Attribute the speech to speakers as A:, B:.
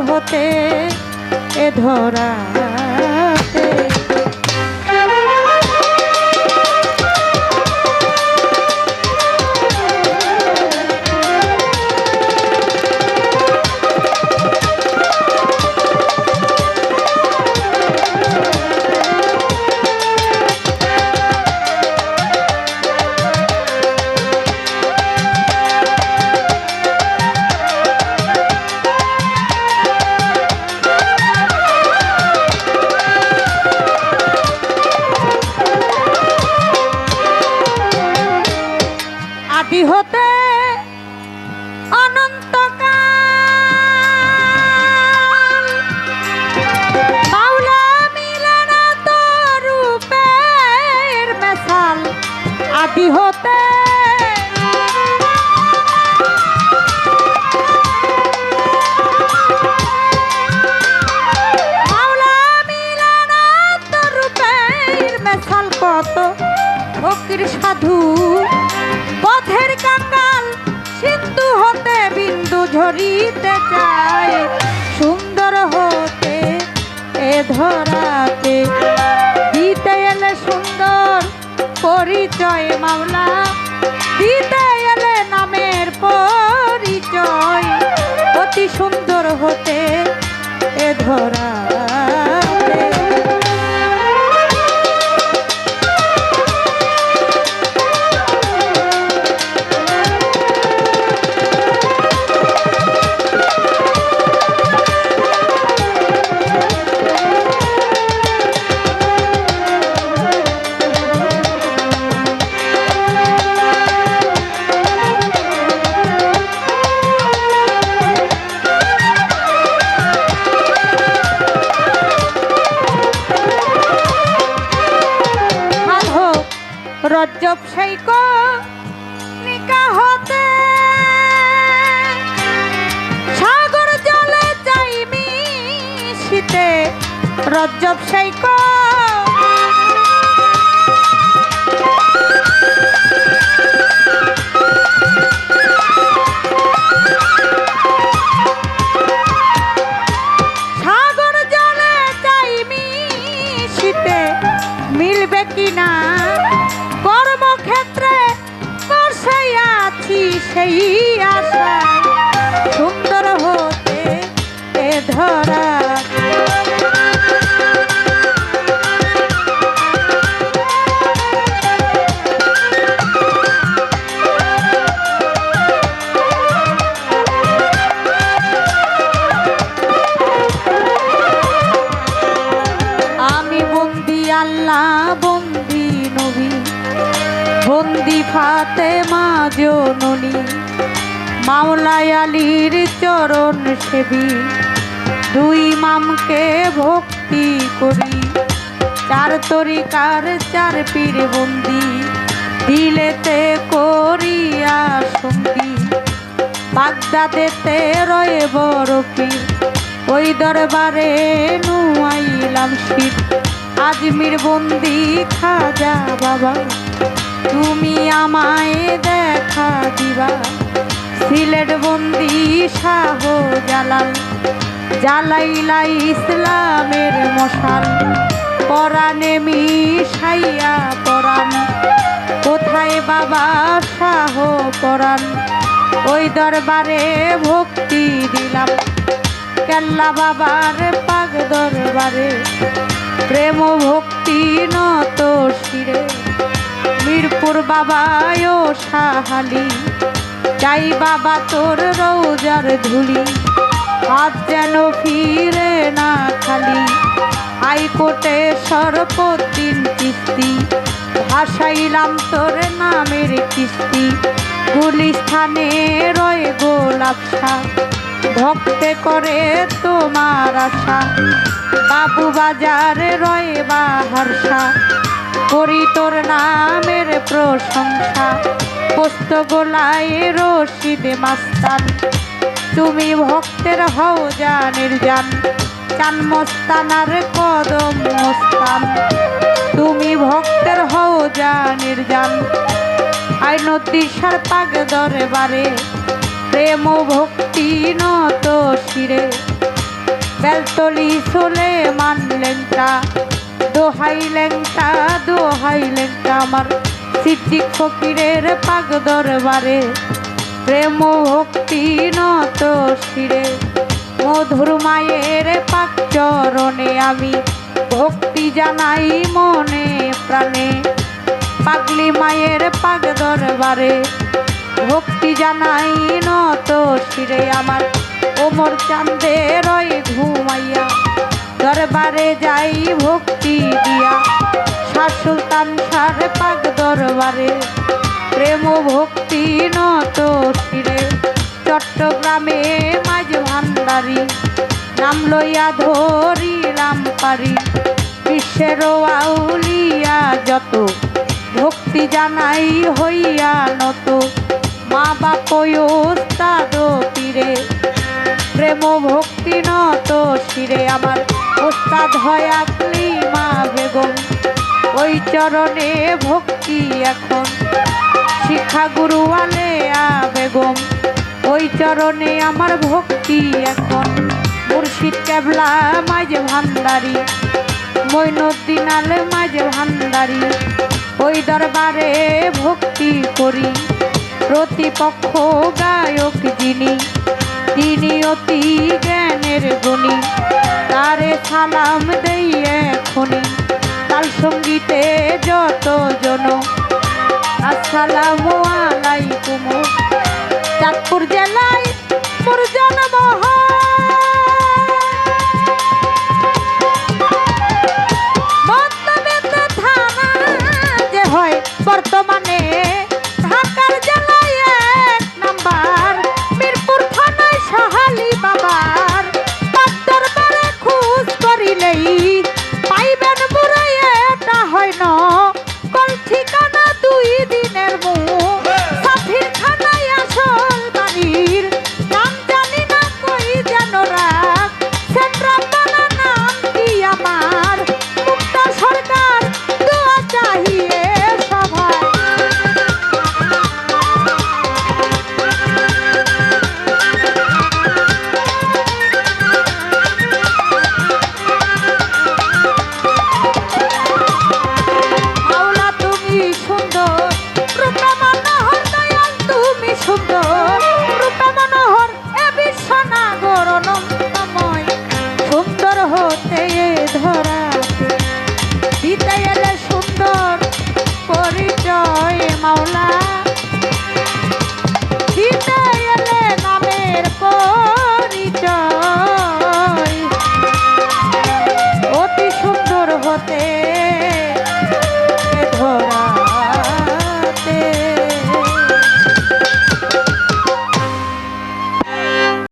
A: হতে এ ধরাতে হতে অনন্তকাল। মাওলা মিলে রূপের মেশাল কত? ফকির সাধু পথের কাঙ্গাল সিন্ধু হতে বিন্দু ঝরিতে চায়। সুন্দর হতে এ ধরাতে রজ্জব সাইক নিকা হতে সাগর জলে যাইমি শীতে রজ্জব সাইক সেই আশায় সুন্দর হতে এ ধরা মাওলাই আলীর চরণ সেবী। দুই মামকে ভক্তি করি। চার তরিকার চার পীর বন্দি। দিলেতে করিয়া সঙ্গী। বাগদাদেতে রয়ে বড় পীর। ওই দরবারে নুয়াইলাম শীত আজমির বন্দি খাজা বাবা। তুমি আমায় দেখা দিবা। সিলেট বন্দি শাহ জালাল। জালাইলা ইসলামের মশাল। পরাণে মিশাইয়া পরাণ। কোথায় বাবা শাহ পরাণ? ওই দরবারে ভক্তি দিলাম। কেল্লা বাবার পাগ দরবারে। প্রেম ভক্তি নত শিরে। মিরপুর বাবায় সাহালি যাই বাবা তোর রৌজার ধুলি, হাত যেন ফিরে না খালি। হাইকোর্টে সর্বদিন কিস্তি, ভাসাইলাম তোর নামের কিস্তি। গুলিস্থানে রয়ে গোলাপসা ভক্তে করে তোমার আশা। বাবু বাজারে রয়ে বাহারসা করি তোর নামের প্রশংসা। পোস্ত গোলায় রশিদ মাস্তান। তুমি ভক্তের হও জানের জান চান মস্তানার কদম মস্তান। তুমি ভক্তের হও জানের জান আইনতি সার পাগ দরবারে, প্রেম ভক্তি নত শিরে। বেলতলি চলে মানলেংটা দোহাই লেংটা দোহাই লেংটা আমার। সিদ্দিক ফকিরের পাগ দরবারে, প্রেম ভক্তি নত শিরে। মধুর মায়ের পাক চরণে আমি ভক্তি জানাই মনে প্রাণে। পাগলি মায়ের পাগ দরবারে ভক্তি জানাই নত শিরে। আমার ওমর চাঁদের ওই ঘুমাইয়া দরবারে যাই ভক্তি দিয়া। শাহ সুলতান সার পাক দরবারে প্রেম ভক্তি নত শিরে। চট্টগ্রামে মাঝ ভান্ডারি, নাম লইয়া ধরিলাম পারি। বিশ্বের আউলিয়া যত, ভক্তি জানাই হইয়া নত। মা বাপ তীরে প্রেম ভক্তি নত শিরে, আমার ওস্তাদ হয় আকলি মা বেগম। ওই চরণে ভক্তি এখন। শিক্ষা গুরু আলেয়া বেগম, ওই চরণে আমার ভক্তি এখন। মুর্শিদ কেবলা মাঝে ভান্ডারি মৈনুদ্দিন আলে মাঝে ভান্ডারি। ওই দরবারে ভক্তি করি, প্রতিপক্ষ গায়ক যিনি, তিনি অতি জ্ঞানের গুণী। তারে সালাম দেই এখনি তাল সঙ্গীতে যত জন। আসসালামু আলাইকুম। চাঁদপুর জেলায় মোর জন্ম